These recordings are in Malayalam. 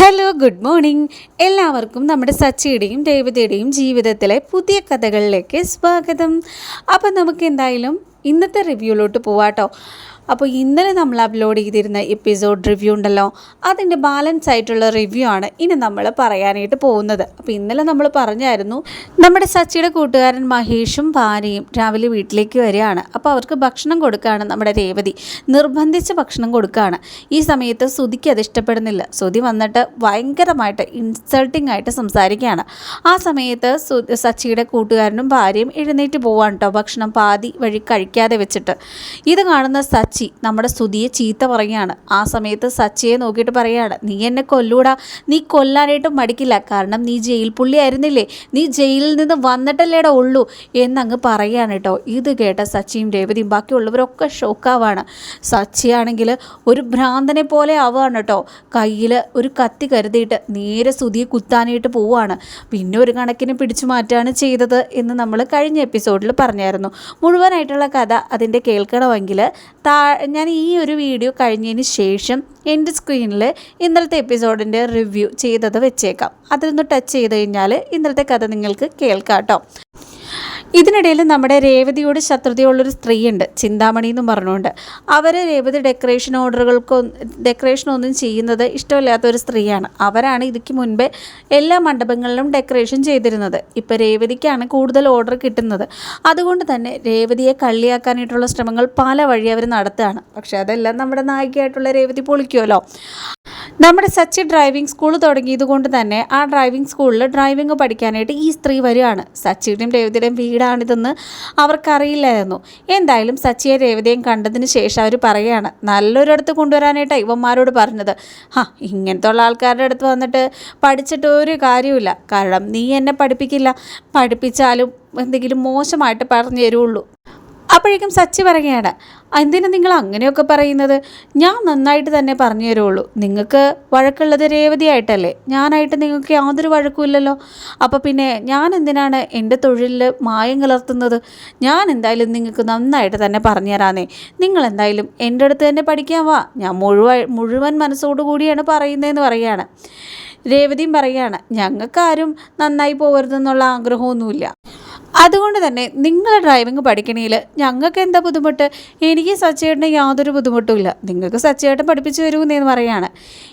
ഹലോ ഗുഡ് മോർണിംഗ് എല്ലാവർക്കും നമ്മുടെ സച്ചിയുടെയും രേവതിയുടെയും ജീവിതത്തിലെ പുതിയ കഥകളിലേക്ക് സ്വാഗതം. അപ്പം നമുക്ക് എന്തായാലും ഇന്നത്തെ റിവ്യൂലോട്ട് പോവാട്ടോ. അപ്പോൾ ഇന്നലെ നമ്മൾ അപ്ലോഡ് ചെയ്തിരുന്ന എപ്പിസോഡ് റിവ്യൂ ഉണ്ടല്ലോ അതിന്റെ ബാലൻസ് ആയിട്ടുള്ള റിവ്യൂ ആണ് ഇനി നമ്മൾ പറയാനായിട്ട് പോകുന്നത്. അപ്പോൾ ഇന്നലെ നമ്മൾ പറഞ്ഞായിരുന്നു നമ്മുടെ സച്ചിയുടെ കൂട്ടുകാരൻ മഹേഷും ഭാര്യയും രാവിലെ വീട്ടിലേക്ക് വരികയാണ്. അപ്പോൾ അവർക്ക് ഭക്ഷണം കൊടുക്കുകയാണ് നമ്മുടെ രേവതി. നിർബന്ധിച്ച് ഭക്ഷണം കൊടുക്കുകയാണ് ഈ സമയത്ത് സുതിക്ക് അത് ഇഷ്ടപ്പെടുന്നില്ല. സുതി വന്നിട്ട് ഭയങ്കരമായിട്ട് ഇൻസൾട്ടിംഗ് ആയിട്ട് സംസാരിക്കുകയാണ്. ആ സമയത്ത് സച്ചിയുടെ കൂട്ടുകാരനും ഭാര്യയും എഴുന്നേറ്റ് പോവാണ് കേട്ടോ ഭക്ഷണം പാതി വഴി കഴിക്കാതെ വെച്ചിട്ട്. ഇത് കാണുന്ന സച്ചി നമ്മുടെ സ്തുതിയെ ചീത്ത പറയുകയാണ്. ആ സമയത്ത് സച്ചിയെ നോക്കിയിട്ട് പറയുകയാണ് നീ എന്നെ കൊല്ലൂടാ. നീ കൊല്ലാനായിട്ട് മടിക്കില്ല. കാരണം നീ ജയിൽ പുള്ളി ആയിരുന്നില്ലേ? നീ ജയിലിൽ നിന്ന് വന്നിട്ടല്ലേടാ ഉള്ളൂ. എന്നങ്ങ് പറയുകയാണ് കേട്ടോ. ഇത് കേട്ട സച്ചിയും രേവതിയും ബാക്കിയുള്ളവരൊക്കെ ഷോക്കാവാണ്. സച്ചിയാണെങ്കിൽ ഒരു ഭ്രാന്തനെ പോലെ ആവുകയാണ് കേട്ടോ. കയ്യിൽ ഒരു കത്തി കരുതിയിട്ട് നേരെ സ്തുതിയെ കുത്താനായിട്ട് പോവുകയാണ്. പിന്നെ ഒരു കണക്കിന് പിടിച്ചു മാറ്റാണ് ചെയ്തത് എന്ന് നമ്മൾ കഴിഞ്ഞ എപ്പിസോഡിൽ പറഞ്ഞായിരുന്നു. മുഴുവനായിട്ടുള്ള കഥ അതിന്റെ കേൾക്കണമെങ്കിൽ താ ഞാൻ ഈ ഒരു വീഡിയോ കഴിഞ്ഞതിന് ശേഷം എന്റെ സ്ക്രീനിൽ ഇന്നലത്തെ എപ്പിസോഡിന്റെ റിവ്യൂ ചെയ്തത് വെച്ചേക്കാം. അതിലൊന്ന് ടച്ച് ചെയ്ത് കഴിഞ്ഞാൽ ഇന്നലത്തെ കഥ നിങ്ങൾക്ക് കേൾക്കാം കേട്ടോ. ഇതിനിടയിൽ നമ്മുടെ രേവതിയോട് ശത്രുതയുള്ളൊരു സ്ത്രീയുണ്ട് ചിന്താമണി എന്ന് പറഞ്ഞുകൊണ്ട്. അവർ രേവതി ഡെക്കറേഷൻ ഓർഡറുകൾക്കോ ഡെക്കറേഷൻ ഒന്നും ചെയ്യുന്നത് ഇഷ്ടമില്ലാത്ത ഒരു സ്ത്രീയാണ്. അവരാണ് ഇതിക്ക് മുൻപേ എല്ലാ മണ്ഡപങ്ങളിലും ഡെക്കറേഷൻ ചെയ്തിരുന്നത്. ഇപ്പോൾ രേവതിക്കാണ് കൂടുതൽ ഓർഡർ കിട്ടുന്നത്. അതുകൊണ്ട് തന്നെ രേവതിയെ കള്ളിയാക്കാനായിട്ടുള്ള ശ്രമങ്ങൾ പല വഴി അവർ നടത്തുകയാണ്. പക്ഷേ അതെല്ലാം നമ്മുടെ നായികയായിട്ടുള്ള രേവതി പൊളിക്കുമല്ലോ നമ്മുടെ സച്ചി ഡ്രൈവിംഗ് സ്കൂൾ തുടങ്ങിയത് കൊണ്ട് തന്നെ ആ ഡ്രൈവിംഗ് സ്കൂളിൽ ഡ്രൈവിംഗ് പഠിക്കാനായിട്ട് ഈ സ്ത്രീ വരികയാണ്. സച്ചിയുടെയും രേവതിയുടെയും വീടാണിതെന്ന് അവർക്കറിയില്ലായിരുന്നു. എന്തായാലും സച്ചിയെ രേവതയും കണ്ടതിന് ശേഷം അവർ പറയുകയാണ് നല്ലൊരിടത്ത് കൊണ്ടുവരാനായിട്ടാണ് ഇവന്മാരോട് പറഞ്ഞത്. ഹാ ഇങ്ങനത്തെ ഉള്ള ആൾക്കാരുടെ അടുത്ത് വന്നിട്ട് പഠിച്ചിട്ട് ഒരു കാര്യമില്ല കാരണം നീ എന്നെ പഠിപ്പിക്കില്ല. പഠിപ്പിച്ചാലും എന്തെങ്കിലും മോശമായിട്ട് പറഞ്ഞു തരുള്ളൂ. അപ്പോഴേക്കും സച്ചി പറയുകയാണ് എന്തിനാ നിങ്ങൾ അങ്ങനെയൊക്കെ പറയുന്നത്? ഞാൻ നന്നായിട്ട് തന്നെ പറഞ്ഞു തരുള്ളൂ. നിങ്ങൾക്ക് വഴക്കുള്ളത് രേവതിയായിട്ടല്ലേ ഞാനായിട്ട് നിങ്ങൾക്ക് യാതൊരു വഴക്കുമില്ലല്ലോ അപ്പോൾ പിന്നെ ഞാൻ എന്തിനാണ് എന്റെ തൊഴിലിൽ മായം കലർത്തുന്നത്? ഞാൻ എന്തായാലും നിങ്ങൾക്ക് നന്നായിട്ട് തന്നെ പറഞ്ഞു തരാന്നേ. നിങ്ങൾ എന്തായാലും എന്റെ അടുത്ത് തന്നെ പഠിക്കാൻ വാ. ഞാൻ മുഴുവൻ മുഴുവൻ മനസ്സോടു കൂടിയാണ് പറയുന്നതെന്ന് പറയുകയാണ് രേവതിയും പറയുകയാണ് ഞങ്ങൾക്കാരും നന്നായി പോകരുതെന്നുള്ള ആഗ്രഹമൊന്നുമില്ല. അതുകൊണ്ട് തന്നെ നിങ്ങൾ ഡ്രൈവിംഗ് പഠിക്കണേൽ ഞങ്ങൾക്ക് എന്താ ബുദ്ധിമുട്ട്? എനിക്ക് സച്ചേട്ടന് യാതൊരു ബുദ്ധിമുട്ടുമില്ല നിങ്ങൾക്ക് സച്ചേട്ടൻ പഠിപ്പിച്ചു തരുമെന്ന് പറയാണ്.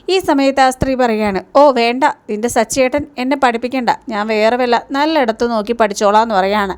ഈ സമയത്ത് ആ സ്ത്രീ പറയാണ് ഓ വേണ്ട നിന്റെ സച്ചേട്ടൻ എന്നെ പഠിപ്പിക്കണ്ട. ഞാൻ വേറെ വല്ല നല്ലിടത്ത് നോക്കി പഠിച്ചോളാം എന്ന് പറയാണ്.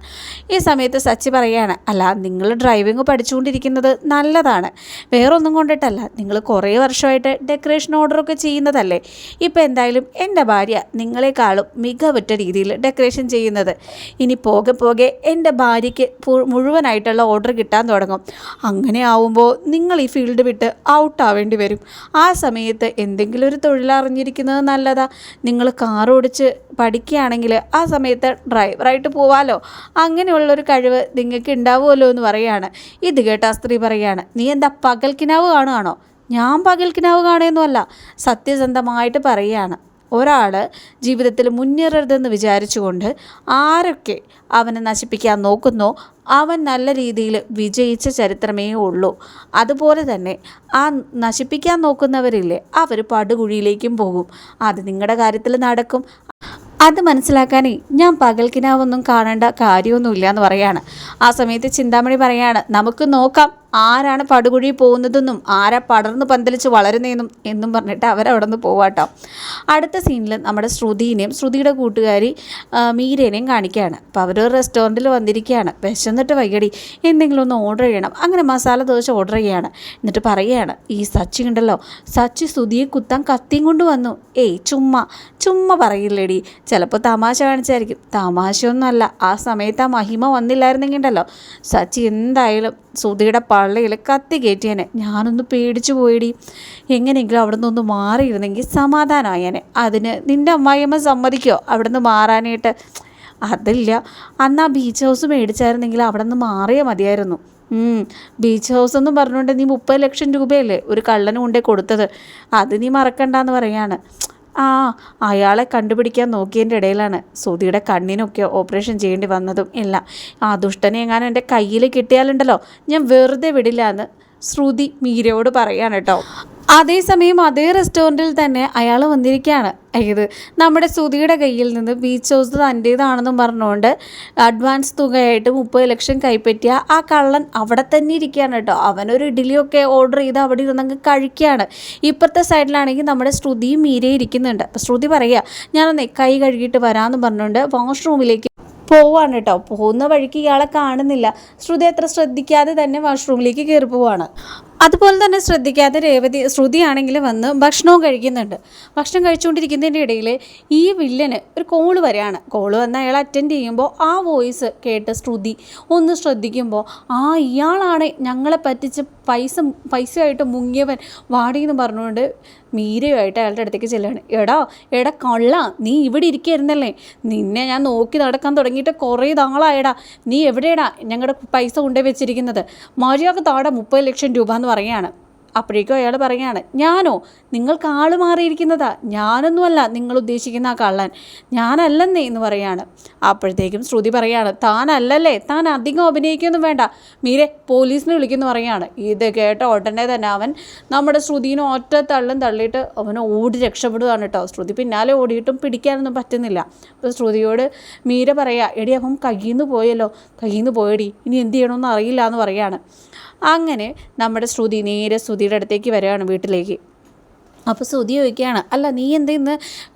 ഈ സമയത്ത് സച്ചി പറയാണ് അല്ല നിങ്ങൾ ഡ്രൈവിംഗ് പഠിച്ചുകൊണ്ടിരിക്കുന്നത് നല്ലതാണ്. വേറൊന്നും കൊണ്ടിട്ടല്ല. നിങ്ങൾ കുറേ വർഷമായിട്ട് ഡെക്കറേഷൻ ഓർഡറൊക്കെ ചെയ്യുന്നതല്ലേ. ഇപ്പോൾ എന്തായാലും എന്റെ ഭാര്യ നിങ്ങളെക്കാളും മികവുറ്റ രീതിയിൽ ഡെക്കറേഷൻ ചെയ്യുന്നത്. ഇനി പോകെ പോകെ എന്റെ ഭാര്യയ്ക്ക് മുഴുവനായിട്ടുള്ള ഓർഡർ കിട്ടാൻ തുടങ്ങും. അങ്ങനെ ആവുമ്പോൾ നിങ്ങൾ ഈ ഫീൽഡ് വിട്ട് ഔട്ട് ആവേണ്ടി വരും. ആ സമയത്ത് എന്തെങ്കിലും ഒരു തൊഴിലറിഞ്ഞിരിക്കുന്നത് നല്ലതാ. നിങ്ങൾ കാർ ഓടിച്ച് പഠിക്കുകയാണെങ്കിൽ ആ സമയത്ത് ഡ്രൈവറായിട്ട് പോവാലോ. അങ്ങനെയുള്ളൊരു കഴിവ് നിങ്ങൾക്ക് ഉണ്ടാവുമല്ലോ എന്ന് പറയാണ്. ഇത് കേട്ട സ്ത്രീ പറയാണ് നീ എന്താ പകൽക്കിനാവ് കാണുകയാണോ? ഞാൻ പകൽക്കിനാവ് കാണുകയൊന്നുമല്ല സത്യസന്ധമായിട്ട് പറയുകയാണ് ഒരാൾ ജീവിതത്തിൽ മുന്നേറരുതെന്ന് വിചാരിച്ചുകൊണ്ട് ആരൊക്കെ അവനെ നശിപ്പിക്കാൻ നോക്കുന്നോ അവൻ നല്ല രീതിയിൽ വിജയിച്ച ചരിത്രമേ ഉള്ളൂ. അതുപോലെ തന്നെ ആ നശിപ്പിക്കാൻ നോക്കുന്നവരില്ലേ അവർ പടുകുഴിയിലേക്കും പോകും. അത് നിങ്ങളുടെ കാര്യത്തിൽ നടക്കും. അത് മനസ്സിലാക്കാനേ ഞാൻ പകൽക്കിനാവൊന്നും കാണേണ്ട കാര്യമൊന്നുമില്ല എന്ന് പറയാണ്. ആ സമയത്ത് ചിന്താമണി പറയാണ് നമുക്ക് നോക്കാം. ആരാണ് പടുകുഴി പോകുന്നതെന്നും ആരാ പടർന്ന് പന്തലിച്ച് വളരുന്നതെന്നും എന്നും പറഞ്ഞിട്ട് അവരവിടെ നിന്ന് പോവാട്ടോ. അടുത്ത സീനിൽ നമ്മുടെ ശ്രുതിനെയും ശ്രുതിയുടെ കൂട്ടുകാരി മീരേനെയും കാണിക്കുകയാണ്. അപ്പോൾ അവർ ഒരു റെസ്റ്റോറന്റിൽ വന്നിരിക്കുകയാണ്. വിശന്നിട്ട് വൈകടി എന്തെങ്കിലും ഒന്ന് ഓർഡർ ചെയ്യണം. അങ്ങനെ മസാല ദോശ ഓർഡർ ചെയ്യുകയാണ്. എന്നിട്ട് പറയുകയാണ് ഈ സച്ചി ഉണ്ടല്ലോ സച്ചി ശ്രുതിയെ കുത്താൻ കത്തിയും കൊണ്ട് വന്നു. ഏയ് ചുമ്മാ ചുമ്മാ പറയില്ലേടി. ചിലപ്പോൾ തമാശ കാണിച്ചായിരിക്കും. തമാശയൊന്നുമല്ല ആ സമയത്ത് ആ മഹിമ വന്നില്ലായിരുന്നെങ്കിൽ ഉണ്ടല്ലോ സച്ചി എന്തായാലും ശ്രുതിയുടെ പള്ളിയിൽ കത്തി കയറ്റിയനെ. ഞാനൊന്ന് പേടിച്ചു പോയിടി. എങ്ങനെയെങ്കിലും അവിടെ നിന്നൊന്ന് മാറിയിരുന്നെങ്കിൽ സമാധാനമായേനെ അതിന് നിന്റെ അമ്മായിയമ്മ സമ്മതിക്കോ? അവിടെ നിന്ന് മാറാനായിട്ട്. അതില്ല. അന്ന് ആ ബീച്ച് ഹൗസ് മേടിച്ചായിരുന്നെങ്കിൽ അവിടെ നിന്ന് മാറിയാൽ മതിയായിരുന്നു ബീച്ച് ഹൗസ് എന്ന് പറഞ്ഞുകൊണ്ട് നീ മുപ്പത് ലക്ഷം രൂപയല്ലേ ഒരു കള്ളന് കൊണ്ടേ കൊടുത്തത്? അത് നീ മറക്കണ്ടെന്ന് പറയാണ്. ആ അയാളെ കണ്ടുപിടിക്കാൻ നോക്കിയതിന്റെ ഇടയിലാണ് സുധിയുടെ കണ്ണിനൊക്കെ ഓപ്പറേഷൻ ചെയ്യേണ്ടി വന്നതും എല്ലാം. ആ ദുഷ്ടനെ എങ്ങാനും എന്റെ കയ്യിൽ കിട്ടിയാലുണ്ടല്ലോ ഞാൻ വെറുതെ വിടില്ല എന്ന് ശ്രുതി മീരയോട് പറയാണ് കേട്ടോ. അതേസമയം അതേ റെസ്റ്റോറന്റിൽ തന്നെ അയാൾ വന്നിരിക്കുകയാണ്. ഇത് നമ്മുടെ സുധിയുടെ കയ്യിൽ നിന്ന് ബീച്ച് ഹൗസ് തന്റേതാണെന്നും പറഞ്ഞുകൊണ്ട് അഡ്വാൻസ് തുകയായിട്ട് മുപ്പത് ലക്ഷം കൈപ്പറ്റിയ ആ കള്ളൻ അവിടെ തന്നെ ഇരിക്കുകയാണ് കേട്ടോ. അവനൊരു ഇഡ്ഡലിയൊക്കെ ഓർഡർ ചെയ്ത് അവിടെ ഇരുന്നങ്ങ് കഴിക്കുകയാണ്. ഇപ്പുറത്തെ സൈഡിലാണെങ്കിൽ നമ്മുടെ ശ്രുതിയും മീരയും ഇരിക്കുന്നുണ്ട്. അപ്പോൾ ശ്രുതി പറയുക ഞാനൊന്ന് കൈ കഴുകിയിട്ട് വരാമെന്ന് പറഞ്ഞുകൊണ്ട് വാഷ്റൂമിലേക്ക് പോവാണ് കേട്ടോ. പോകുന്ന വഴിക്ക് ഇയാളെ കാണുന്നില്ല. ശ്രുതി അത്ര ശ്രദ്ധിക്കാതെ തന്നെ വാഷ്റൂമിലേക്ക് കയറി പോവാണ്. അതുപോലെ തന്നെ ശ്രദ്ധിക്കാതെ രേവതി ശ്രുതിയാണെങ്കിൽ വന്ന് ഭക്ഷണവും കഴിക്കുന്നുണ്ട്. ഭക്ഷണം കഴിച്ചുകൊണ്ടിരിക്കുന്നതിന്റെ ഇടയിൽ ഈ വില്ലന് ഒരു കോൾ വരികയാണ് കോൾ വന്ന് അയാൾ അറ്റൻഡ് ചെയ്യുമ്പോൾ ആ വോയിസ് കേട്ട് ശ്രുതി ഒന്ന് ശ്രദ്ധിക്കുമ്പോൾ ആ ഇയാളാണ് ഞങ്ങളെ പറ്റിച്ച് പൈസ പൈസയായിട്ട് മുങ്ങിയവൻ. വാടി എന്ന് പറഞ്ഞുകൊണ്ട് മീരയുമായിട്ട് അയാളുടെ അടുത്തേക്ക് ചെല്ലുകയാണ് എടാ എടാ കൊള്ള നീ ഇവിടെ ഇരിക്കായിരുന്നല്ലേ? നിന്നെ ഞാൻ നോക്കി നടക്കാൻ തുടങ്ങിയിട്ട് കുറേ നാളായടാ. നീ എവിടെയടാ ഞങ്ങളുടെ പൈസ കൊണ്ടുപോയി വെച്ചിരിക്കുന്നത്? മര്യാദ താടെ മുപ്പത് ലക്ഷം രൂപ എന്ന് പറയുകയാണ്. അപ്പോഴേക്കും അയാൾ പറയുകയാണ് ഞാനോ? നിങ്ങൾക്ക് ആൾ മാറിയിരിക്കുന്നതാ? ഞാനൊന്നുമല്ല നിങ്ങൾ ഉദ്ദേശിക്കുന്ന ആ കള്ളൻ. ഞാനല്ലെന്നേ എന്ന് പറയാണ് അപ്പോഴത്തേക്കും ശ്രുതി പറയാണ് താനല്ലല്ലേ? താൻ അധികം അഭിനയിക്കൊന്നും വേണ്ട. മീരെ പോലീസിനെ വിളിക്കുന്നു പറയാണ് ഇത് കേട്ട ഉടനെ തന്നെ അവൻ നമ്മുടെ ശ്രുതിനെ ഒറ്റ തള്ളും തള്ളിയിട്ട് അവനെ ഓടി രക്ഷപ്പെടുകയാണ് കേട്ടോ. ശ്രുതി പിന്നാലെ ഓടിയിട്ടും പിടിക്കാനൊന്നും പറ്റുന്നില്ല. അപ്പോൾ ശ്രുതിയോട് മീര പറയുക എടി അവൻ കയ്യിൽ നിന്ന് പോയല്ലോ. കയ്യിൽ നിന്ന് പോയടി. ഇനി എന്ത് ചെയ്യണമെന്ന് അറിയില്ല എന്ന് പറയാണ് അങ്ങനെ നമ്മുടെ ശ്രുതി നേരെ ശ്രുതിയുടെ അടുത്തേക്ക് വരികയാണ് വീട്ടിലേക്ക്. അപ്പോൾ സുതി ചോദിക്കുകയാണ് അല്ല നീ എന്താ ഇന്ന്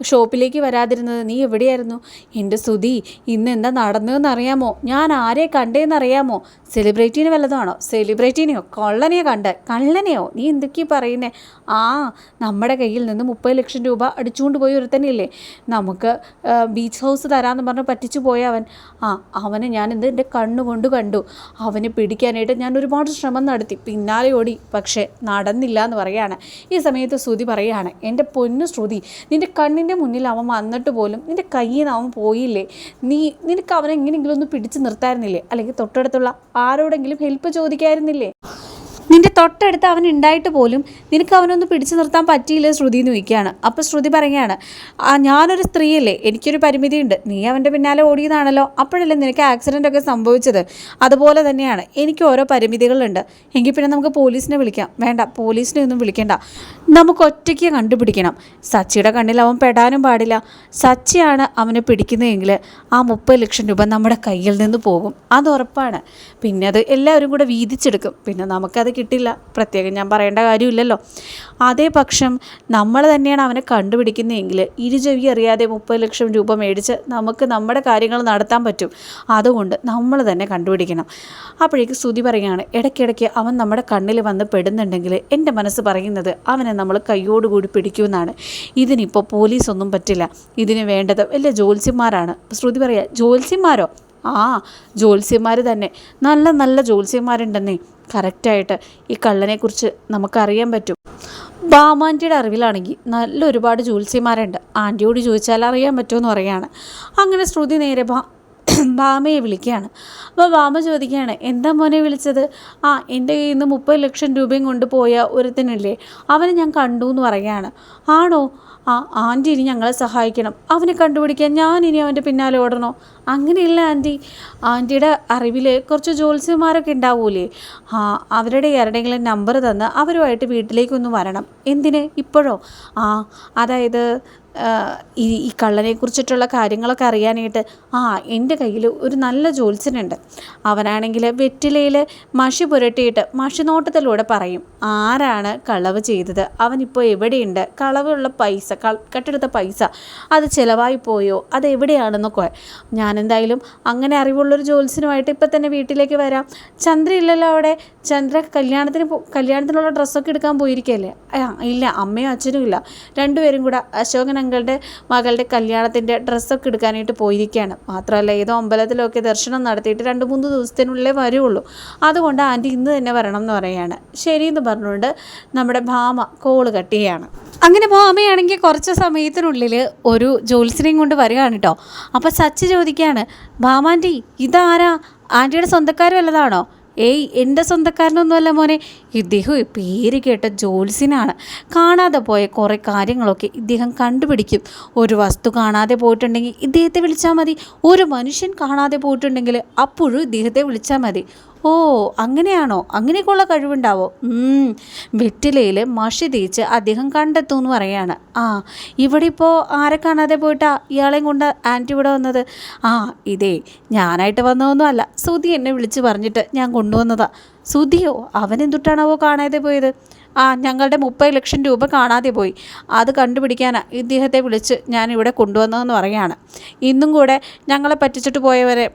ഷോപ്പിലേക്ക് വരാതിരുന്നത്? നീ എവിടെയായിരുന്നു? എന്റെ സുതി ഇന്ന് എന്താ നടന്നതെന്ന് അറിയാമോ? ഞാൻ ആരെ കണ്ടേന്ന് അറിയാമോ? സെലിബ്രിറ്റീനെ വല്ലതാണോ സെലിബ്രിറ്റീനെയോ? കള്ളനെയോ കണ്ട്? കള്ളനെയോ? നീ എന്തൊക്കെയാ പറയുന്നേ? ആ നമ്മുടെ കയ്യിൽ നിന്ന് മുപ്പത് ലക്ഷം രൂപ അടിച്ചുകൊണ്ട് പോയി ഒരുത്തനെയില്ലേ നമുക്ക് ബീച്ച് ഹൗസ് തരാമെന്ന് പറഞ്ഞ് പറ്റിച്ചു പോയ അവൻ. ആ അവനെ ഞാൻ എന്ത് എന്റെ കണ്ണുകൊണ്ട് കണ്ടു അവനെ പിടിക്കാനായിട്ട് ഞാൻ ഒരുപാട് ശ്രമം നടത്തി. പിന്നാലെ ഓടി. പക്ഷേ നടന്നില്ല എന്ന് പറയാണ് ഈ സമയത്ത് ശ്രുതി പറയാണ് എന്റെ പൊന്നു ശ്രുതി നിന്റെ കണ്ണിന്റെ മുന്നിൽ അവൻ വന്നിട്ട് പോലും നിന്റെ കയ്യിൽ നിന്ന് അവൻ പോയില്ലേ? നീ നിനക്ക് അവനെ എങ്ങനെയെങ്കിലും ഒന്ന് പിടിച്ചു നിർത്തായിരുന്നില്ലേ? അല്ലെങ്കിൽ തൊട്ടടുത്തുള്ള ആരോടെങ്കിലും ഹെൽപ്പ് ചോദിക്കായിരുന്നില്ലേ? നിന്റെ തൊട്ടടുത്ത് അവൻ ഉണ്ടായിട്ട് പോലും നിനക്ക് അവനൊന്ന് പിടിച്ചു നിർത്താൻ പറ്റിയില്ല ശ്രുതി എന്ന് ചോദിക്കുകയാണ്. അപ്പോൾ ശ്രുതി പറയുകയാണ് ഞാനൊരു സ്ത്രീയല്ലേ എനിക്കൊരു പരിമിതിയുണ്ട്. നീ അവന്റെ പിന്നാലെ ഓടിയതാണല്ലോ. അപ്പോഴല്ലേ നിനക്ക് ആക്സിഡന്റ് ഒക്കെ സംഭവിച്ചത്? അതുപോലെ തന്നെയാണ് എനിക്ക് ഓരോ പരിമിതികളുണ്ട്. എങ്കിൽ പിന്നെ നമുക്ക് പോലീസിനെ വിളിക്കാം. വേണ്ട പോലീസിനെ ഒന്നും വിളിക്കേണ്ട. നമുക്ക് ഒറ്റയ്ക്ക് കണ്ടുപിടിക്കണം. സച്ചിയുടെ കണ്ണിൽ അവൻ പെടാനും പാടില്ല. സച്ചിയാണ് അവനെ പിടിക്കുന്നതെങ്കിൽ ആ മുപ്പത് ലക്ഷം രൂപ നമ്മുടെ കയ്യിൽ നിന്ന് പോകും. അത് ഉറപ്പാണ്. പിന്നെ അത് എല്ലാവരും കൂടെ വീതിച്ചെടുക്കും. പിന്നെ നമുക്കത് കിട്ടില്ല. പ്രത്യേകം ഞാൻ പറയേണ്ട കാര്യമില്ലല്ലോ. അതേ പക്ഷം നമ്മൾ തന്നെയാണ് അവനെ കണ്ടുപിടിക്കുന്നതെങ്കിൽ ഇരുചെവി അറിയാതെ മുപ്പത് ലക്ഷം രൂപ മേടിച്ച് നമുക്ക് നമ്മുടെ കാര്യങ്ങൾ നടത്താൻ പറ്റും. അതുകൊണ്ട് നമ്മൾ തന്നെ കണ്ടുപിടിക്കണം. അപ്പോഴേക്ക് സ്തുതി പറയുകയാണ് ഇടയ്ക്കിടയ്ക്ക് അവൻ നമ്മുടെ കണ്ണിൽ വന്ന് പെടുന്നുണ്ടെങ്കിൽ എന്റെ മനസ്സ് പറയുന്നത് അവനെ നമ്മൾ കൈയോടുകൂടി പിടിക്കുമെന്നാണ്. ഇതിനിപ്പോൾ പോലീസൊന്നും പറ്റില്ല. ഇതിന് വേണ്ടത് വലിയ ജ്യോത്സ്യന്മാരാണ്. ശ്രുതി പറയാ ജ്യോത്സ്യന്മാരോ? ആ ജ്യോത്സ്യന്മാർ തന്നെ. നല്ല നല്ല ജ്യോത്സ്യന്മാരുണ്ടെന്നേ കറക്റ്റായിട്ട് ഈ കള്ളനെക്കുറിച്ച് നമുക്കറിയാൻ പറ്റും. ബാമാന്റിയുടെ അറിവിലാണെങ്കിൽ നല്ല ഒരുപാട് ജ്യോത്സ്യന്മാരുണ്ട്. ആന്റിയോട് ചോദിച്ചാൽ അറിയാൻ പറ്റുമെന്ന് പറയാണ് അങ്ങനെ ശ്രുതി നേരെ ബാ ബാമയെ വിളിക്കുകയാണ്. അപ്പോൾ ബാമ ചോദിക്കുകയാണ് എന്താ മോനെ വിളിച്ചത്? ആ എന്റെ കയ്യിൽ നിന്ന് മുപ്പത് ലക്ഷം രൂപയും കൊണ്ടുപോയ ഒരുത്തനില്ലേ അവനെ ഞാൻ കണ്ടു എന്ന് പറയുകയാണ്. ആണോ? ആ ആന്റി ഇനി ഞങ്ങളെ സഹായിക്കണം. അവനെ കണ്ടുപിടിക്കാൻ ഞാൻ ഇനി അവന്റെ പിന്നാലെ ഓടണോ? അങ്ങനെയില്ല ആന്റി. ആന്റിയുടെ അറിവിൽ കുറച്ച് ജോത്സ്യന്മാരൊക്കെ ഉണ്ടാവൂലേ? ആ അവരുടെ ആരുടെയെങ്കിലും നമ്പർ തന്ന് അവരുമായിട്ട് വീട്ടിലേക്കൊന്ന് വരണം. എന്തിന്? ഇപ്പോഴോ? ആ അതായത് ഈ ഈ കള്ളനെ കുറിച്ചിട്ടുള്ള കാര്യങ്ങളൊക്കെ അറിയാനായിട്ട് ആ എന്റെ കയ്യിൽ ഒരു നല്ല ജോത്സ്യനുണ്ട് അവനാണെങ്കിൽ വെറ്റിലയിൽ മഷി പുരട്ടിയിട്ട് മഷി നോട്ടത്തിലൂടെ പറയും ആരാണ് കളവ് ചെയ്തത്? അവനിപ്പോൾ എവിടെയുണ്ട്? കളവുള്ള പൈസ കട്ടെടുത്ത പൈസ അത് ചിലവായി പോയോ? അത് എവിടെയാണെന്നൊക്കെ ഞാനെന്തായാലും അങ്ങനെ അറിവുള്ളൊരു ജോത്സ്യനുമായിട്ട് ഇപ്പം തന്നെ വീട്ടിലേക്ക് വരാം. ചന്ദ്ര ഇല്ലല്ലോ അവിടെ. ചന്ദ്ര കല്യാണത്തിന് കല്യാണത്തിനുള്ള ഡ്രസ്സൊക്കെ എടുക്കാൻ പോയിരിക്കല്ലേ ഇല്ല അമ്മയും അച്ഛനും ഇല്ല. രണ്ടുപേരും കൂടെ അശോകൻ അങ്കളുടെ മകളുടെ കല്യാണത്തിന്റെ ഡ്രസ്സൊക്കെ എടുക്കാനായിട്ട് പോയിരിക്കുകയാണ്. മാത്രമല്ല ഏതോ അമ്പലത്തിലൊക്കെ ദർശനം നടത്തിയിട്ട് രണ്ട് മൂന്ന് ദിവസത്തിനുള്ളിലേ വരുള്ളൂ. അതുകൊണ്ട് ആന്റി ഇന്ന് തന്നെ വരണം എന്ന് പറയുകയാണ്. എന്ന് പറഞ്ഞുകൊണ്ട് നമ്മുടെ ഭാമ കോൾ കട്ട് ചെയ്യാണ്. അങ്ങനെ ഭാമയാണെങ്കിൽ കുറച്ച് സമയത്തിനുള്ളിൽ ഒരു ജോത്സ്യനെയും കൊണ്ട് വരികയാണ് കേട്ടോ. അപ്പോൾ സച്ച് ചോദിക്കുകയാണ് ഭാമാന്റി ഇതാരാ? ആന്റിയുടെ സ്വന്തക്കാർ വല്ലതാണോ? ഏയ് എന്റെ സ്വന്തക്കാരനൊന്നുമല്ല മോനെ. ഇദ്ദേഹം പേര് കേട്ട ജോൽസിനാണ് കാണാതെ പോയ കുറേ കാര്യങ്ങളൊക്കെ ഇദ്ദേഹം കണ്ടുപിടിക്കും. ഒരു വസ്തു കാണാതെ പോയിട്ടുണ്ടെങ്കിൽ ഇദ്ദേഹത്തെ വിളിച്ചാൽ മതി. ഒരു മനുഷ്യൻ കാണാതെ പോയിട്ടുണ്ടെങ്കിൽ അപ്പോഴും ഇദ്ദേഹത്തെ വിളിച്ചാൽ മതി. ഓ അങ്ങനെയാണോ? അങ്ങനെയൊക്കെയുള്ള കഴിവുണ്ടാവോ? വെറ്റിലയിൽ മഷി തേച്ച് അദ്ദേഹം കണ്ടെത്തും എന്ന് പറയാണ്. ആ ഇവിടെ ഇപ്പോൾ ആരെ കാണാതെ പോയിട്ടാ ഇയാളെയും കൊണ്ട് ആന്റി ഇവിടെ വന്നത്? ആ ഇതേ ഞാനായിട്ട് വന്നതൊന്നും അല്ല. സുധി എന്നെ വിളിച്ച് പറഞ്ഞിട്ട് ഞാൻ കൊണ്ടുവന്നതാ. സുധിയോ അവൻ എന്തുട്ടാണാവോ കാണാതെ പോയത്? ആ ഞങ്ങളുടെ മുപ്പത് ലക്ഷം രൂപ കാണാതെ പോയി. അത് കണ്ടുപിടിക്കാൻ ഇദ്ദേഹത്തെ വിളിച്ച് ഇവിടെ കൊണ്ടുവന്നതെന്ന് പറയാണ് ഇന്നും കൂടെ ഞങ്ങളെ പറ്റിച്ചിട്ട് പോയവരെ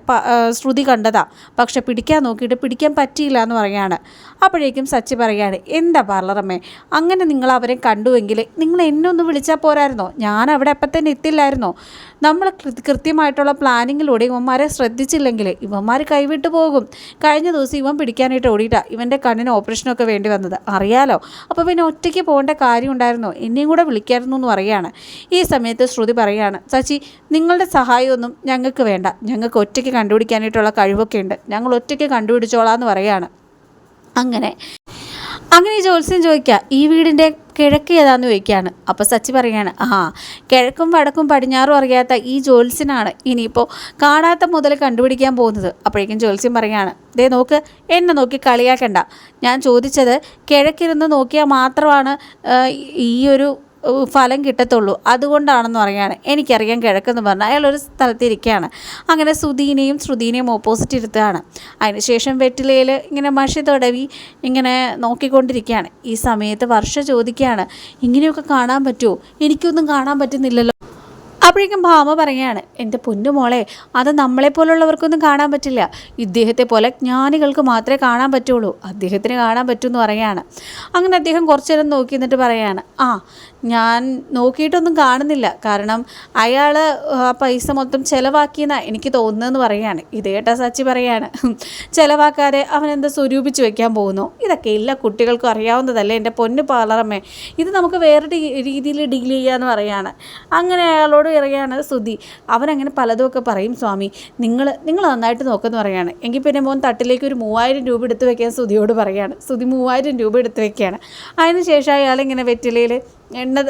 ശ്രുതി കണ്ടതാ. പക്ഷെ പിടിക്കാൻ നോക്കിയിട്ട് പിടിക്കാൻ പറ്റിയില്ല എന്ന് പറയാണ് അപ്പോഴേക്കും സച്ചി പറയാണ് എന്താ പാർലറമ്മേ അങ്ങനെ നിങ്ങൾ അവരെ കണ്ടുവെങ്കിൽ നിങ്ങൾ എന്നെ ഒന്ന് വിളിച്ചാൽ പോരായിരുന്നോ? ഞാൻ അവിടെ അപ്പം തന്നെ എത്തില്ലായിരുന്നോ? നമ്മൾ കൃത്യമായിട്ടുള്ള പ്ലാനിങ്ങിലൂടെ ഇവന്മാരെ ശ്രദ്ധിച്ചില്ലെങ്കിൽ ഇവന്മാർ കൈവിട്ട് പോകും. കഴിഞ്ഞ ദിവസം ഇവൻ പിടിക്കാനായിട്ട് ഓടിയിട്ടാണ് ഇവന്റെ കണ്ണിന് ഓപ്പറേഷനൊക്കെ വേണ്ടി വന്നത്. അറിയാലോ അപ്പോൾ പിന്നെ ഒറ്റയ്ക്ക് പോകേണ്ട കാര്യം ഉണ്ടായിരുന്നോ? എന്നെയും കൂടെ വിളിക്കായിരുന്നു എന്ന് പറയുകയാണ്. ഈ സമയത്ത് ശ്രുതി പറയുകയാണ് ചാച്ചി നിങ്ങളുടെ സഹായമൊന്നും ഞങ്ങൾക്ക് വേണ്ട. ഞങ്ങൾക്ക് ഒറ്റയ്ക്ക് കണ്ടുപിടിക്കാനായിട്ടുള്ള കഴിവൊക്കെ ഉണ്ട്. ഞങ്ങൾ ഒറ്റയ്ക്ക് കണ്ടുപിടിച്ചോളാം എന്ന് പറയുകയാണ്. അങ്ങനെ അങ്ങനെ ജോത്സ്യം ചോദിക്കുക ഈ വീടിന്റെ കിഴക്ക് ഏതാന്ന് ചോദിക്കുകയാണ്. അപ്പോൾ സച്ചി പറയാണ് ആ കിഴക്കും വടക്കും പടിഞ്ഞാറും അറിയാത്ത ഈ ജോത്സ്യനാണ് ഇനിയിപ്പോൾ കാണാത്ത മുതൽ കണ്ടുപിടിക്കാൻ പോകുന്നത്. അപ്പോഴേക്കും ജോത്സ്യം പറയാണ് ദേ നോക്ക് എന്നെ നോക്കി കളിയാക്കണ്ട. ഞാൻ ചോദിച്ചത് കിഴക്കിരുന്ന് നോക്കിയാൽ മാത്രമാണ് ഈ ഒരു ഫലം കിട്ടത്തുള്ളൂ. അതുകൊണ്ടാണെന്ന് പറയാണ് എനിക്കറിയാം കിഴക്കെന്ന് പറഞ്ഞാൽ അയാൾ ഒരു സ്ഥലത്തിരിക്കുകയാണ്. അങ്ങനെ സുധീനെയും ശ്രുതീനയും ഓപ്പോസിറ്റ് ഇരുത്തുകയാണ്. അതിനുശേഷം വെറ്റിലയിൽ ഇങ്ങനെ മഷി തടവി ഇങ്ങനെ നോക്കിക്കൊണ്ടിരിക്കുകയാണ്. ഈ സമയത്ത് വർഷ ചോദിക്കുകയാണ് ഇങ്ങനെയൊക്കെ കാണാൻ പറ്റുമോ? എനിക്കൊന്നും കാണാൻ പറ്റുന്നില്ലല്ലോ. അപ്പോഴേക്കും ഭാമ പറയാണ് എന്റെ പൊന്നു മോളെ അത് നമ്മളെപ്പോലുള്ളവർക്കൊന്നും കാണാൻ പറ്റില്ല. ഇദ്ദേഹത്തെ പോലെ ജ്ഞാനികൾക്ക് മാത്രമേ കാണാൻ പറ്റുള്ളൂ. അദ്ദേഹത്തിന് കാണാൻ പറ്റുമെന്ന് പറയാണ് അങ്ങനെ അദ്ദേഹം കുറച്ചു നേരം നോക്കി എന്നിട്ട് പറയാണ് ആ ഞാൻ നോക്കിയിട്ടൊന്നും കാണുന്നില്ല. കാരണം അയാൾ ആ പൈസ മൊത്തം ചിലവാക്കിയെന്നാണ് എനിക്ക് തോന്നുന്നതെന്ന് പറയാണ് ഇത് കേട്ടാ സച്ചി പറയാണ്. ചിലവാക്കാതെ അവൻ എന്താ സ്വരൂപിച്ച് വെക്കാൻ പോകുന്നു? ഇതൊക്കെ എല്ലാ കുട്ടികൾക്കും അറിയാവുന്നതല്ലേ എന്റെ പൊന്നു പാർലറമ്മേ ഇത് നമുക്ക് വേറെ രീതിയിൽ ഡീൽ ചെയ്യാന്ന് പറയാണ്. അങ്ങനെ അയാളോട് ഇറങ്ങിയാണ് സുധി അവനങ്ങനെ പലതുമൊക്കെ പറയും സ്വാമി. നിങ്ങൾ നിങ്ങൾ നന്നായിട്ട് നോക്കുമെന്ന് പറയാണ്. എങ്കിൽ പിന്നെ മോൻ തട്ടിലേക്ക് ഒരു മൂവായിരം രൂപ എടുത്ത് വെക്കാൻ സുധിയോട് പറയാണ്. സുധി മൂവായിരം രൂപ എടുത്ത് വെക്കുകയാണ്. അതിന് ശേഷം അയാളിങ്ങനെ വെറ്റിലയിൽ എണ്ണ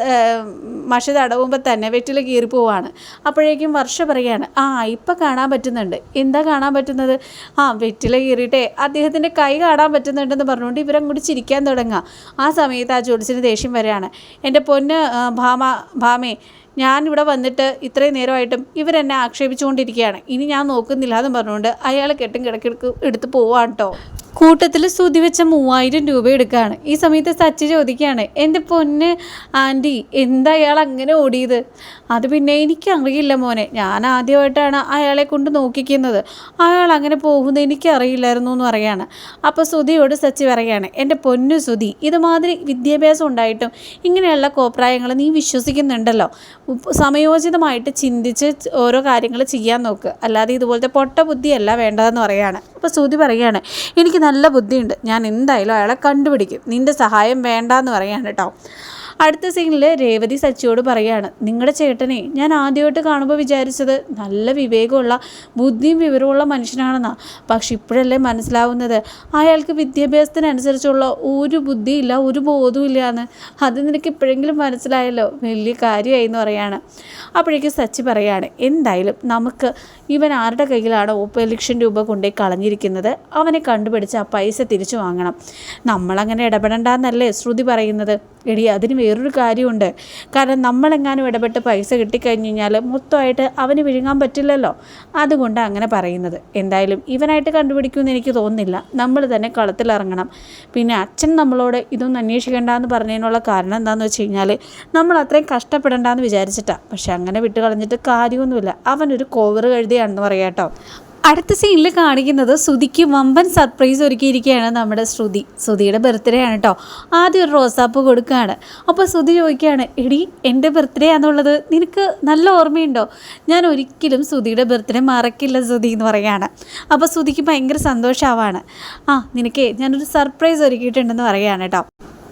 മഷി തടവുമ്പോൾ തന്നെ വെറ്റില കീറി പോവാണ്. അപ്പോഴേക്കും വർഷ പറയാണ് ആ ഇപ്പം കാണാൻ പറ്റുന്നുണ്ട്. എന്താ കാണാൻ പറ്റുന്നത്? ആ വെറ്റില കീറിയിട്ടേ അദ്ദേഹത്തിന്റെ കൈ കാണാൻ പറ്റുന്നുണ്ടെന്ന് പറഞ്ഞുകൊണ്ട് ഇവരങ്ങോട്ട് ചിരിക്കാൻ തുടങ്ങുക ആ സമയത്ത് ആ ജോലിസിന് ദേഷ്യം വരികയാണ് എന്റെ പൊന്ന് ഭാമ ഭാമേ ഞാനിവിടെ വന്നിട്ട് ഇത്രയും നേരമായിട്ടും ഇവരെന്നെ ആക്ഷേപിച്ചുകൊണ്ടിരിക്കുകയാണ് ഇനി ഞാൻ നോക്കുന്നില്ല എന്ന് പറഞ്ഞുകൊണ്ട് അയാൾ കെട്ടും കിടക്കിടക്ക് എടുത്ത് പോവാണ് കൂട്ടത്തിൽ സ്തുതി വെച്ച മൂവായിരം രൂപ എടുക്കുകയാണ് ഈ സമയത്ത് സച്ചി ചോദിക്കുകയാണ് എന്റെ പൊന്ന് ആന്റി എന്താ അയാൾ അങ്ങനെ ഓടിയത്? അത് പിന്നെ എനിക്കറിയില്ല മോനെ. ഞാൻ ആദ്യമായിട്ടാണ് അയാളെ കൊണ്ട് നോക്കിക്കുന്നത്. അയാൾ അങ്ങനെ പോകുന്നത് എനിക്കറിയില്ലായിരുന്നു എന്ന് പറയാണ്. അപ്പോൾ സുധിയോട് സച്ചി പറയാണ് എന്റെ പൊന്നു സുധി ഇതുമാതിരി വിദ്യാഭ്യാസം ഉണ്ടായിട്ടും ഇങ്ങനെയുള്ള കോപ്രായങ്ങൾ നീ വിശ്വസിക്കുന്നുണ്ടല്ലോ. സമയോചിതമായിട്ട് ചിന്തിച്ച് ഓരോ കാര്യങ്ങൾ ചെയ്യാൻ നോക്ക്. അല്ലാതെ ഇതുപോലത്തെ പൊട്ട ബുദ്ധിയല്ല വേണ്ടതെന്ന് പറയാണ്. അപ്പോൾ സുധി പറയാണ് എനിക്ക് നല്ല ബുദ്ധിയുണ്ട്. ഞാൻ എന്തായാലും അയാളെ കണ്ടുപിടിക്കും. നിന്റെ സഹായം വേണ്ടാന്ന് പറയാണ് കേട്ടോ അടുത്ത സീനിൽ രേവതി സച്ചിയോട് പറയാണ് നിങ്ങളുടെ ചേട്ടനെ ഞാൻ ആദ്യമായിട്ട് കാണുമ്പോൾ വിചാരിച്ചത് നല്ല വിവേകമുള്ള ബുദ്ധിയും വിവരമുള്ള മനുഷ്യനാണെന്നാണ് പക്ഷെ ഇപ്പോഴല്ലേ മനസ്സിലാവുന്നത്. അയാൾക്ക് വിദ്യാഭ്യാസത്തിനനുസരിച്ചുള്ള ഒരു ബുദ്ധിയില്ല ഒരു ബോധവും ഇല്ല എന്ന് അത് നിനക്ക് ഇപ്പോഴെങ്കിലും മനസ്സിലായല്ലോ? വലിയ കാര്യമായി എന്ന് പറയാണ്. അപ്പോഴേക്കും സച്ചി പറയാണ് എന്തായാലും നമുക്ക് ഇവൻ ആരുടെ കയ്യിലാണ് മുപ്പത് ലക്ഷം രൂപ കൊണ്ടേ കളഞ്ഞിരിക്കുന്നത്? അവനെ കണ്ടുപിടിച്ച് ആ പൈസ തിരിച്ചു വാങ്ങണം. നമ്മളങ്ങനെ ഇടപെടണ്ടെന്നല്ലേ ശ്രുതി പറയുന്നത്. എടി അതിന് വേറൊരു കാര്യമുണ്ട്. കാരണം നമ്മളെങ്ങാനും ഇടപെട്ട് പൈസ കിട്ടിക്കഴിഞ്ഞ് കഴിഞ്ഞാൽ മൊത്തമായിട്ട് അവന് വിഴുങ്ങാൻ പറ്റില്ലല്ലോ. അതുകൊണ്ട് അങ്ങനെ പറയുന്നത്. എന്തായാലും ഇവനായിട്ട് കണ്ടുപിടിക്കുമെന്ന് എനിക്ക് തോന്നുന്നില്ല. നമ്മൾ തന്നെ കളത്തിലിറങ്ങണം പിന്നെ അച്ഛൻ നമ്മളോട് ഇതൊന്നും അന്വേഷിക്കേണ്ടെന്ന് പറഞ്ഞതിനുള്ള കാരണം എന്താണെന്ന് വെച്ച് കഴിഞ്ഞാൽ നമ്മൾ അത്രയും കഷ്ടപ്പെടേണ്ടെന്ന് വിചാരിച്ചിട്ടാണ് പക്ഷെ അങ്ങനെ വിട്ട് കളഞ്ഞിട്ട് കാര്യമൊന്നുമില്ല. അവനൊരു കോവറ് കഴുതിയാണെന്ന് പറയാം കേട്ടോ. അടുത്ത സീനിൽ കാണിക്കുന്നത് ശ്രുതിക്ക് വമ്പൻ സർപ്രൈസ് ഒരുക്കിയിരിക്കുകയാണ് നമ്മുടെ ശ്രുതി. ശ്രുതിയുടെ ബർത്ത്ഡേ ആണ് കേട്ടോ ആദ്യം ഒരു റോസാപ്പ് കൊടുക്കുകയാണ്. അപ്പോൾ ശ്രുതി ചോദിക്കുകയാണ് എടി എന്റെ ബർത്ത്ഡേ ആണെന്നുള്ളത് നിനക്ക് നല്ല ഓർമ്മയുണ്ടോ? ഞാൻ ഒരിക്കലും ശ്രുതിയുടെ ബർത്ത്ഡേ മറക്കില്ല ശ്രുതി എന്ന് പറയുകയാണ്. അപ്പോൾ ശ്രുതിക്ക് ഭയങ്കര സന്തോഷമാവാണ് ആ നിനക്കേ ഞാനൊരു സർപ്രൈസ് ഒരുക്കിയിട്ടുണ്ടെന്ന് പറയുകയാണ് കേട്ടോ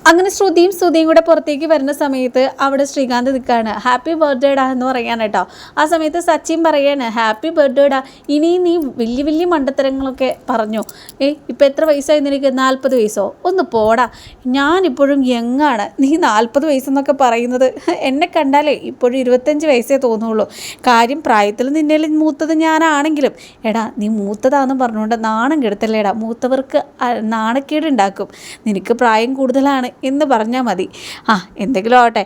അങ്ങനെ ശ്രുതിയും ശ്രുതിയും കൂടെ പുറത്തേക്ക് വരുന്ന സമയത്ത് അവിടെ ശ്രീകാന്ത് നിൽക്കുകയാണ്. ഹാപ്പി ബർത്ത്ഡേ ഡാ എന്ന് പറയാൻ കേട്ടോ. ആ സമയത്ത് സച്ചിൻ പറയാണ് ഹാപ്പി ബർത്ത്ഡേ ഡാ. ഇനി നീ വലിയ വലിയ മണ്ടത്തരങ്ങളൊക്കെ പറഞ്ഞു. ഏ ഇപ്പം എത്ര വയസ്സായി നിനക്ക്? നാൽപ്പത് വയസ്സോ? ഒന്ന് പോടാ. ഞാനിപ്പോഴും യങ്ങാണ്. നീ നാൽപ്പത് വയസ്സെന്നൊക്കെ പറയുന്നത് എന്നെ കണ്ടാലേ ഇപ്പോഴും ഇരുപത്തഞ്ച് വയസ്സേ തോന്നുള്ളൂ. കാര്യം പ്രായത്തിൽ നിന്നെ മൂത്തത് ഞാനാണെങ്കിലും. എടാ നീ മൂത്തതാണെന്ന് പറഞ്ഞുകൊണ്ട് നാണം കെടുത്തല്ലേടാ. മൂത്തവർക്ക് നാണക്കേട് ഉണ്ടാക്കും നിനക്ക് പ്രായം കൂടുതലാണ്. എന്ന് പറഞ്ഞാൽ മതി. ആ എന്തെങ്കിലും ആവട്ടെ.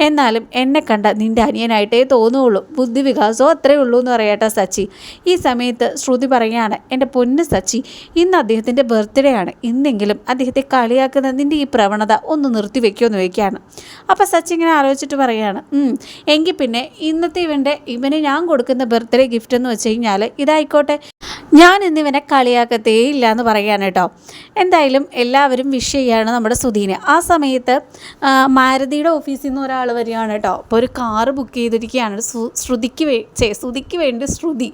എന്നാലും എന്നെ കണ്ട നിന്റെ അനിയനായിട്ടേ തോന്നുള്ളൂ. ബുദ്ധിവികാസവും അത്രേ ഉള്ളൂ എന്ന് പറയട്ടെ സച്ചി. ഈ സമയത്ത് ശ്രുതി പറയുകയാണ് എന്റെ പൊന്ന് സച്ചി ഇന്ന് അദ്ദേഹത്തിന്റെ ബർത്ത്ഡേ ആണ്. ഇന്നെങ്കിലും അദ്ദേഹത്തെ കളിയാക്കുന്ന നിന്റെ ഈ പ്രവണത ഒന്ന് നിർത്തി വെക്കുമെന്ന് വയ്ക്കുകയാണ് അപ്പോൾ സച്ചി ഇങ്ങനെ ആലോചിച്ചിട്ട് പറയുകയാണ് "ഉം, എങ്കിൽ പിന്നെ ഇന്നത്തെ ഇവന്റെ ഇവന് ഞാൻ കൊടുക്കുന്ന ബർത്ത്ഡേ ഗിഫ്റ്റ് എന്ന് വെച്ച് കഴിഞ്ഞാൽ ഇതായിക്കോട്ടെ. ഞാൻ ഇന്നിവനെ കളിയാക്കത്തേ ഇല്ല എന്ന് പറയാണ് കേട്ടോ. എന്തായാലും എല്ലാവരും വിഷ് ചെയ്യാണ് നമ്മുടെ സുധീനെ. ആ സമയത്ത് മാരതിയുടെ ഓഫീസിൽ നിന്ന് ഒരാൾ വരികയാണ് കേട്ടോ. അപ്പോൾ ഒരു കാറ് ബുക്ക് ചെയ്തിരിക്കുകയാണ്. ശ്രുതിക്ക് വേ ശ്രുതിക്ക് വേണ്ടി ശ്രുതി.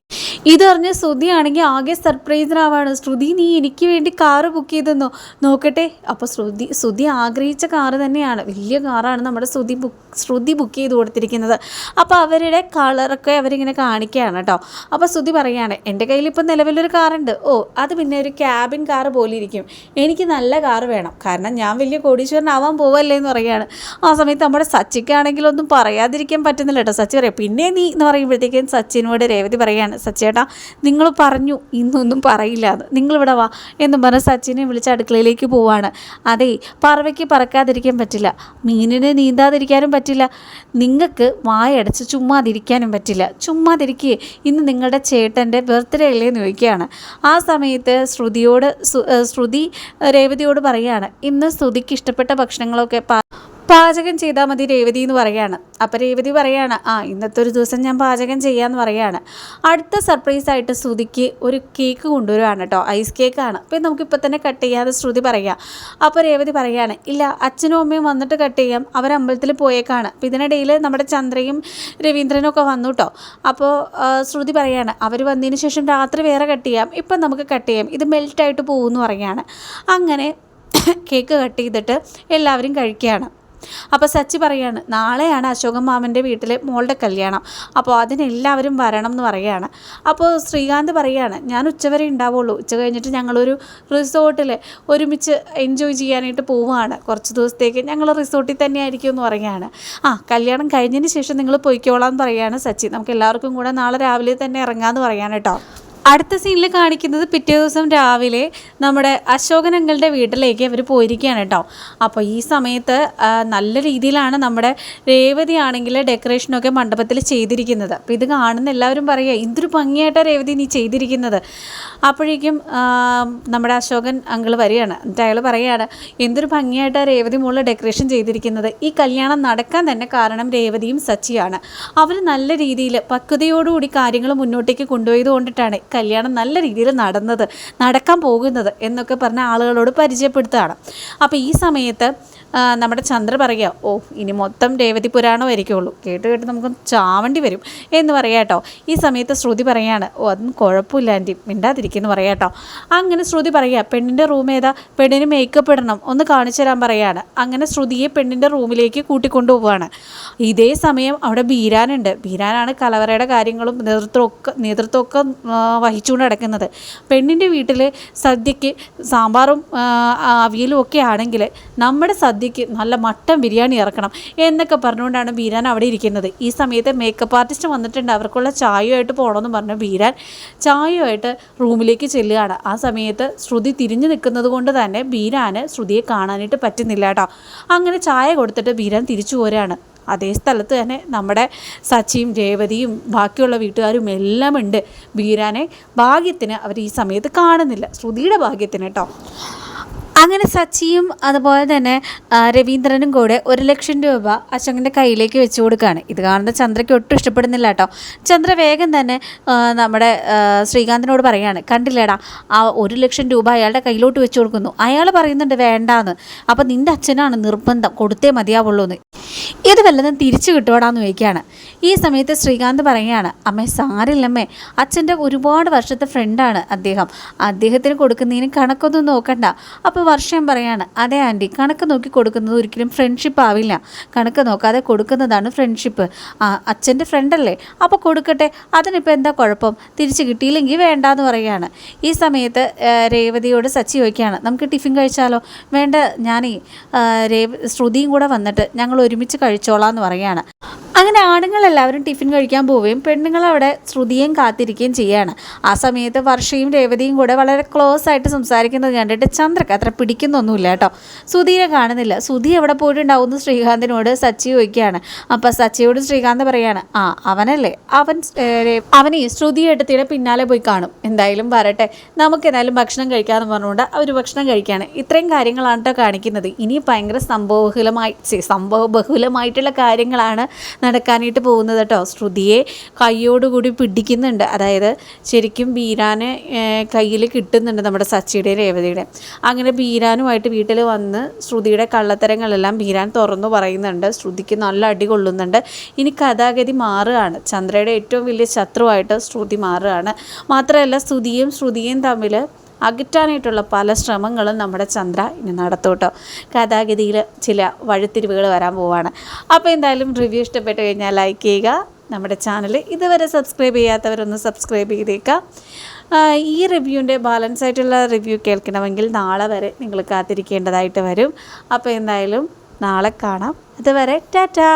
ഇതറിഞ്ഞ് ശ്രുതിയാണെങ്കിൽ ആകെ സർപ്രൈസിനാവാണ് ശ്രുതി നീ എനിക്ക് വേണ്ടി കാറ് ബുക്ക് ചെയ്തെന്നോ? നോക്കട്ടെ. അപ്പോൾ ശ്രുതി ശ്രുതി ആഗ്രഹിച്ച കാറ് തന്നെയാണ്. വലിയ കാറാണ് നമ്മുടെ ശ്രുതി ബുക്ക് ശ്രുതി ബുക്ക് ചെയ്ത് കൊടുത്തിരിക്കുന്നത്. അപ്പോൾ അവരുടെ കളറൊക്കെ അവരിങ്ങനെ കാണിക്കുകയാണ് കേട്ടോ. അപ്പോൾ ശ്രുതി പറയുകയാണ് എന്റെ കയ്യിൽ ഇപ്പോൾ നിലവിലൊരു കാറുണ്ട് ഓ അത് പിന്നെ ഒരു ക്യാബിൻ കാറ് പോലെ ഇരിക്കും. എനിക്ക് നല്ല കാറ് വേണം. കാരണം ഞാൻ വലിയ കോടീശ്വരനാവാൻ പോവല്ലേ എന്ന് പറയുകയാണ്. ആ സമയത്ത് നമ്മുടെ സച്ചിക്കാണെങ്കിലൊന്നും പറയാതിരിക്കാൻ പറ്റുന്നില്ല കേട്ടോ സച്ചി പറയാം പിന്നെ നീ എന്ന് പറയുമ്പോഴത്തേക്കും സച്ചിനോട് രേവതി പറയാണ് സച്ചേട്ടാ നിങ്ങൾ പറഞ്ഞു ഇന്നൊന്നും പറയില്ല എന്ന് നിങ്ങളിവിടെ വാ എന്നും പറഞ്ഞ് സച്ചിനെ വിളിച്ച് അടുക്കളയിലേക്ക് പോവാണ്. അതെ പറവയ്ക്ക് പറക്കാതിരിക്കാൻ പറ്റില്ല. മീനിന് നീന്താതിരിക്കാനും പറ്റില്ല. നിങ്ങൾക്ക് വായടച്ച് ചുമ്മാതിരിക്കാനും പറ്റില്ല. ചുമ്മാതിരിക്കുക ഇന്ന് നിങ്ങളുടെ ചേട്ടന്റെ ബർത്ത്ഡേ അല്ലേ എന്ന് ചോദിക്കുകയാണ്. ആ സമയത്ത് ശ്രുതിയോട് ശ്രുതി രേവതിയോട് പറയുകയാണ് ഇന്ന് ശ്രുതിക്ക് ഇഷ്ടപ്പെട്ട ഭക്ഷണങ്ങളൊക്കെ പാചകം ചെയ്താൽ മതി രേവതി എന്ന് പറയാണ്. അപ്പം രേവതി പറയാണ് ആ ഇന്നത്തെ ഒരു ദിവസം ഞാൻ പാചകം ചെയ്യാമെന്ന് പറയാണ്. അടുത്ത സർപ്രൈസ് ആയിട്ട് ശ്രുതിക്ക് ഒരു കേക്ക് കൊണ്ടുവരുവാണ് കേട്ടോ ഐസ് കേക്കാണ് അപ്പം നമുക്കിപ്പോൾ തന്നെ കട്ട് ചെയ്യാതെ ശ്രുതി പറയാം. അപ്പോൾ രേവതി പറയാണ് ഇല്ല അച്ഛനും അമ്മയും വന്നിട്ട് കട്ട് ചെയ്യാം. അവർ അമ്പലത്തിൽ പോയേക്കാണ്. അപ്പം ഇതിനിടയിൽ നമ്മുടെ ചന്ദ്രയും രവീന്ദ്രനും ഒക്കെ വന്നു കേട്ടോ അപ്പോൾ ശ്രുതി പറയാണ് അവർ വന്നതിന് ശേഷം രാത്രി വേറെ കട്ട് ചെയ്യാം. ഇപ്പം നമുക്ക് കട്ട് ചെയ്യാം. ഇത് മെൽറ്റായിട്ട് പോകുമെന്ന് പറയാണ്. അങ്ങനെ കേക്ക് കട്ട് ചെയ്തിട്ട് എല്ലാവരും കഴിക്കുകയാണ്. അപ്പോൾ സച്ചി പറയാണ് നാളെയാണ് അശോകൻ മാമന്റെ വീട്ടിലെ മോളുടെ കല്യാണം. അപ്പോൾ അതിനെല്ലാവരും വരണം എന്ന് പറയുകയാണ്. അപ്പോൾ ശ്രീകാന്ത് പറയാണ് ഞാൻ ഉച്ചവരെ ഉണ്ടാവുള്ളൂ. ഉച്ച കഴിഞ്ഞിട്ട് ഞങ്ങളൊരു റിസോർട്ടിൽ ഒരുമിച്ച് എൻജോയ് ചെയ്യാനായിട്ട് പോവുകയാണ്. കുറച്ച് ദിവസത്തേക്ക് ഞങ്ങൾ റിസോർട്ടിൽ തന്നെ ആയിരിക്കും എന്ന് പറയുകയാണ്. ആ കല്യാണം കഴിഞ്ഞതിന് ശേഷം നിങ്ങൾ പൊയ്ക്കോളാം എന്ന് പറയുകയാണ് സച്ചി. നമുക്ക് എല്ലാവർക്കും കൂടെ നാളെ രാവിലെ തന്നെ ഇറങ്ങാമെന്ന് പറയാൻ കേട്ടോ. അടുത്ത സീനിൽ കാണിക്കുന്നത് പിറ്റേ ദിവസം രാവിലെ നമ്മുടെ അശോകനങ്ങളുടെ വീട്ടിലേക്ക് അവർ പോയിരിക്കുകയാണ് കേട്ടോ. അപ്പോൾ ഈ സമയത്ത് നല്ല രീതിയിലാണ് നമ്മുടെ രേവതി ആണെങ്കിൽ ഡെക്കറേഷനൊക്കെ മണ്ഡപത്തിൽ ചെയ്തിരിക്കുന്നത്. അപ്പോൾ ഇത് കാണുന്ന എല്ലാവരും പറയുക എന്തൊരു ഭംഗിയായിട്ടാണ് രേവതി നീ ചെയ്തിരിക്കുന്നത്. അപ്പോഴേക്കും നമ്മുടെ അശോകൻ അങ്കിൾ വരികയാണ്. എന്നിട്ട് അയാൾ പറയുകയാണ് എന്തൊരു ഭംഗിയായിട്ടാണ് രേവതി മുകളിൽ ഡെക്കറേഷൻ ചെയ്തിരിക്കുന്നത്. ഈ കല്യാണം നടക്കാൻ തന്നെ കാരണം രേവതിയും സച്ചിയാണ്. അവർ നല്ല രീതിയിൽ പക്വതയോടുകൂടി കാര്യങ്ങൾ മുന്നോട്ടേക്ക് കൊണ്ടുപോയത് കൊണ്ടിട്ടാണ്. കല്യാണം നല്ല രീതിയിൽ നടന്നത് നടക്കാൻ പോകുന്നത് എന്നൊക്കെ പറഞ്ഞ ആളുകളോട് പരിചയപ്പെടുത്തുകയാണ്. അപ്പോൾ ഈ സമയത്ത് നമ്മുടെ ചന്ദ്ര പറയുക ഓ ഇനി മൊത്തം രേവതി പുരാണമായിരിക്കുള്ളൂ കേട്ട് കേട്ട് നമുക്ക് ചാവണ്ടി വരും. എന്ന് പറയാം കേട്ടോ. ഈ സമയത്ത് ശ്രുതി പറയാണ് ഓ അതും കുഴപ്പമില്ല ആന്റി മിണ്ടാതിരിക്കുന്നു പറയാം കേട്ടോ. അങ്ങനെ ശ്രുതി പറയുക പെണ്ണിന്റെ റൂം ഏതാ? പെണ്ണിന് മേക്കപ്പ് ഇടണം ഒന്ന് കാണിച്ചു തരാൻ പറയാണ്. അങ്ങനെ ശ്രുതിയെ പെണ്ണിന്റെ റൂമിലേക്ക് കൂട്ടിക്കൊണ്ടു പോവുകയാണ്. ഇതേ സമയം അവിടെ ബീരാനുണ്ട്. ബീരാനാണ് കലവറയുടെ കാര്യങ്ങളും നേതൃത്വമൊക്കെ നേതൃത്വമൊക്കെ വഹിച്ചുകൊണ്ട് നടക്കുന്നത്. പെണ്ണിന്റെ വീട്ടിൽ സദ്യക്ക് സാമ്പാറും അവിയലും ഒക്കെ ആണെങ്കിൽ നമ്മുടെ സദ്യക്ക് നല്ല മട്ടൻ ബിരിയാണി ഇറക്കണം എന്നൊക്കെ പറഞ്ഞുകൊണ്ടാണ് ബീരാൻ അവിടെ ഇരിക്കുന്നത്. ഈ സമയത്ത് മേക്കപ്പ് ആർട്ടിസ്റ്റ് വന്നിട്ടുണ്ട്. അവർക്കുള്ള ചായയുമായിട്ട് പോകണമെന്ന് പറഞ്ഞു ബീരാൻ. ചായയുമായിട്ട് റൂമിലേക്ക് ചെല്ലുകയാണ്. ആ സമയത്ത് ശ്രുതി തിരിഞ്ഞു നിൽക്കുന്നത് കൊണ്ട് തന്നെ ബീരാന് ശ്രുതിയെ കാണാനായിട്ട് പറ്റുന്നില്ല കേട്ടോ. അങ്ങനെ ചായ കൊടുത്തിട്ട് ബീരാൻ തിരിച്ചു പോരാണ് അതേ സ്ഥലത്ത് തന്നെ നമ്മുടെ സച്ചിയും രേവതിയും ബാക്കിയുള്ള വീട്ടുകാരും എല്ലാം ഉണ്ട് ബീരാനെ ഭാഗ്യത്തിന് അവർ ഈ സമയത്ത് കാണുന്നില്ല. ശ്രുതിയുടെ ഭാഗ്യത്തിന് കേട്ടോ. അങ്ങനെ സച്ചിയും അതുപോലെ തന്നെ രവീന്ദ്രനും കൂടെ ഒരു ലക്ഷം രൂപ അശോകന്റെ കയ്യിലേക്ക് വെച്ച് കൊടുക്കുകയാണ് ഇത് കാണുന്ന ചന്ദ്രയ്ക്ക് ഒട്ടും ഇഷ്ടപ്പെടുന്നില്ല കേട്ടോ. ചന്ദ്ര വേഗം തന്നെ നമ്മുടെ ശ്രീകാന്തിനോട് പറയുകയാണ് കണ്ടില്ലേടാ ആ ഒരു ലക്ഷം രൂപ അയാളുടെ കയ്യിലോട്ട് വെച്ച് കൊടുക്കുന്നു. അയാൾ പറയുന്നുണ്ട് വേണ്ടാന്ന്. അപ്പം നിന്റെ അച്ഛനാണ് നിർബന്ധം. കൊടുത്തേ മതിയാവുള്ളൂ എന്ന്. ഇത് വല്ലതും തിരിച്ചു കിട്ടുവാടാന്ന് ചോദിക്കുകയാണ്. ഈ സമയത്ത് ശ്രീകാന്ത് പറയുകയാണ് അമ്മേ സാരില്ലമ്മേ അച്ഛന്റെ ഒരുപാട് വർഷത്തെ ഫ്രണ്ടാണ് അദ്ദേഹം. അദ്ദേഹത്തിന് കൊടുക്കുന്നതിന് കണക്കൊന്നും നോക്കണ്ട. അപ്പോൾ വർഷം പറയാണ് അതെ ആന്റി കണക്ക് നോക്കി കൊടുക്കുന്നത് ഒരിക്കലും ഫ്രണ്ട്ഷിപ്പ് ആവില്ല. കണക്ക് നോക്കാതെ കൊടുക്കുന്നതാണ് ഫ്രണ്ട്ഷിപ്പ് ആ അച്ഛന്റെ ഫ്രണ്ടല്ലേ അപ്പോൾ കൊടുക്കട്ടെ. അതിനിപ്പോൾ എന്താ കുഴപ്പം? തിരിച്ച് കിട്ടിയില്ലെങ്കിൽ വേണ്ട എന്ന് പറയുകയാണ് ഈ സമയത്ത് രേവതിയോട് സച്ചി ചോദിക്കുകയാണ് നമുക്ക് ടിഫിൻ കഴിച്ചാലോ? വേണ്ട ഞാനേ രേവ ശ്രുതിയും കൂടെ വന്നിട്ട് ഞങ്ങൾ ഒരുമിച്ച് കഴിച്ചോളാം എന്ന് പറയുകയാണ് അങ്ങനെ ആണുങ്ങളെല്ലാവരും ടിഫിൻ കഴിക്കാൻ പോവുകയും പെണ്ണുങ്ങൾ അവിടെ ശ്രുതിയും കാത്തിരിക്കുകയും ചെയ്യാണ്. ആ സമയത്ത് വർഷയും രേവതിയും കൂടെ വളരെ ക്ലോസ് ആയിട്ട് സംസാരിക്കുന്നത് കണ്ടിട്ട് ചന്ദ്രക്ക് അത്ര പിടിക്കുന്നൊന്നുമില്ല കേട്ടോ. സുധീനെ കാണുന്നില്ല. സുധി എവിടെ പോയിട്ടുണ്ടാവുന്നു ശ്രീകാന്തിനോട് സച്ചി ചോദിക്കുകയാണ്. അപ്പം സച്ചിയോട് ശ്രീകാന്ത് പറയാണ് ആ അവനല്ലേ? അവൻ അവനെ ശ്രുതി എടുത്തിയുടെ പിന്നാലെ പോയി കാണും. എന്തായാലും വരട്ടെ. നമുക്ക് എന്തായാലും ഭക്ഷണം കഴിക്കാമെന്ന് പറഞ്ഞുകൊണ്ട് അവർ ഭക്ഷണം കഴിക്കുകയാണ് ഇത്രയും കാര്യങ്ങളാണ് കേട്ടോ കാണിക്കുന്നത്. ഇനി ഭയങ്കര സംഭവബഹുലമായി സംഭവ ബഹുലമായിട്ടുള്ള കാര്യങ്ങളാണ് നടക്കാനായിട്ട് പോകുന്നത് കേട്ടോ. ശ്രുതിയെ കൈയോടുകൂടി പിടിക്കുന്നുണ്ട്. അതായത് ശരിക്കും ബീരാനെ കയ്യിൽ കിട്ടുന്നുണ്ട് നമ്മുടെ സച്ചിയുടെ രേവതിയുടെ. അങ്ങനെ ബീരാനുമായിട്ട് വീട്ടിൽ വന്ന് ശ്രുതിയുടെ കള്ളത്തരങ്ങളെല്ലാം ബീരാൻ തുറന്നു പറയുന്നുണ്ട്. ശ്രുതിക്ക് നല്ല അടി കൊള്ളുന്നുണ്ട്. ഇനി കഥാഗതി മാറുകയാണ്. ചന്ദ്രയുടെ ഏറ്റവും വലിയ ശത്രുവായിട്ട് ശ്രുതി മാറുകയാണ്. മാത്രമല്ല ശ്രുതിയും ശ്രുതിയും തമ്മിൽ അകറ്റാനായിട്ടുള്ള പല ശ്രമങ്ങളും നമ്മുടെ ചന്ദ്ര ഇനി നടത്തൂട്ടോ. കഥാഗതിയിൽ ചില വഴിത്തിരിവുകൾ വരാൻ പോവാണ്. അപ്പോൾ എന്തായാലും റിവ്യൂ ഇഷ്ടപ്പെട്ട് കഴിഞ്ഞാൽ ലൈക്ക് ചെയ്യുക. നമ്മുടെ ചാനൽ ഇതുവരെ സബ്സ്ക്രൈബ് ചെയ്യാത്തവരൊന്ന് സബ്സ്ക്രൈബ് ചെയ്തേക്കാം. ഈ റിവ്യൂവിന്റെ ബാലൻസ് ആയിട്ടുള്ള റിവ്യൂ കേൾക്കണമെങ്കിൽ നാളെ വരെ നിങ്ങൾ കാത്തിരിക്കേണ്ടതായിട്ട് വരും. അപ്പോൾ എന്തായാലും നാളെ കാണാം. അതുവരെ ടാറ്റാ.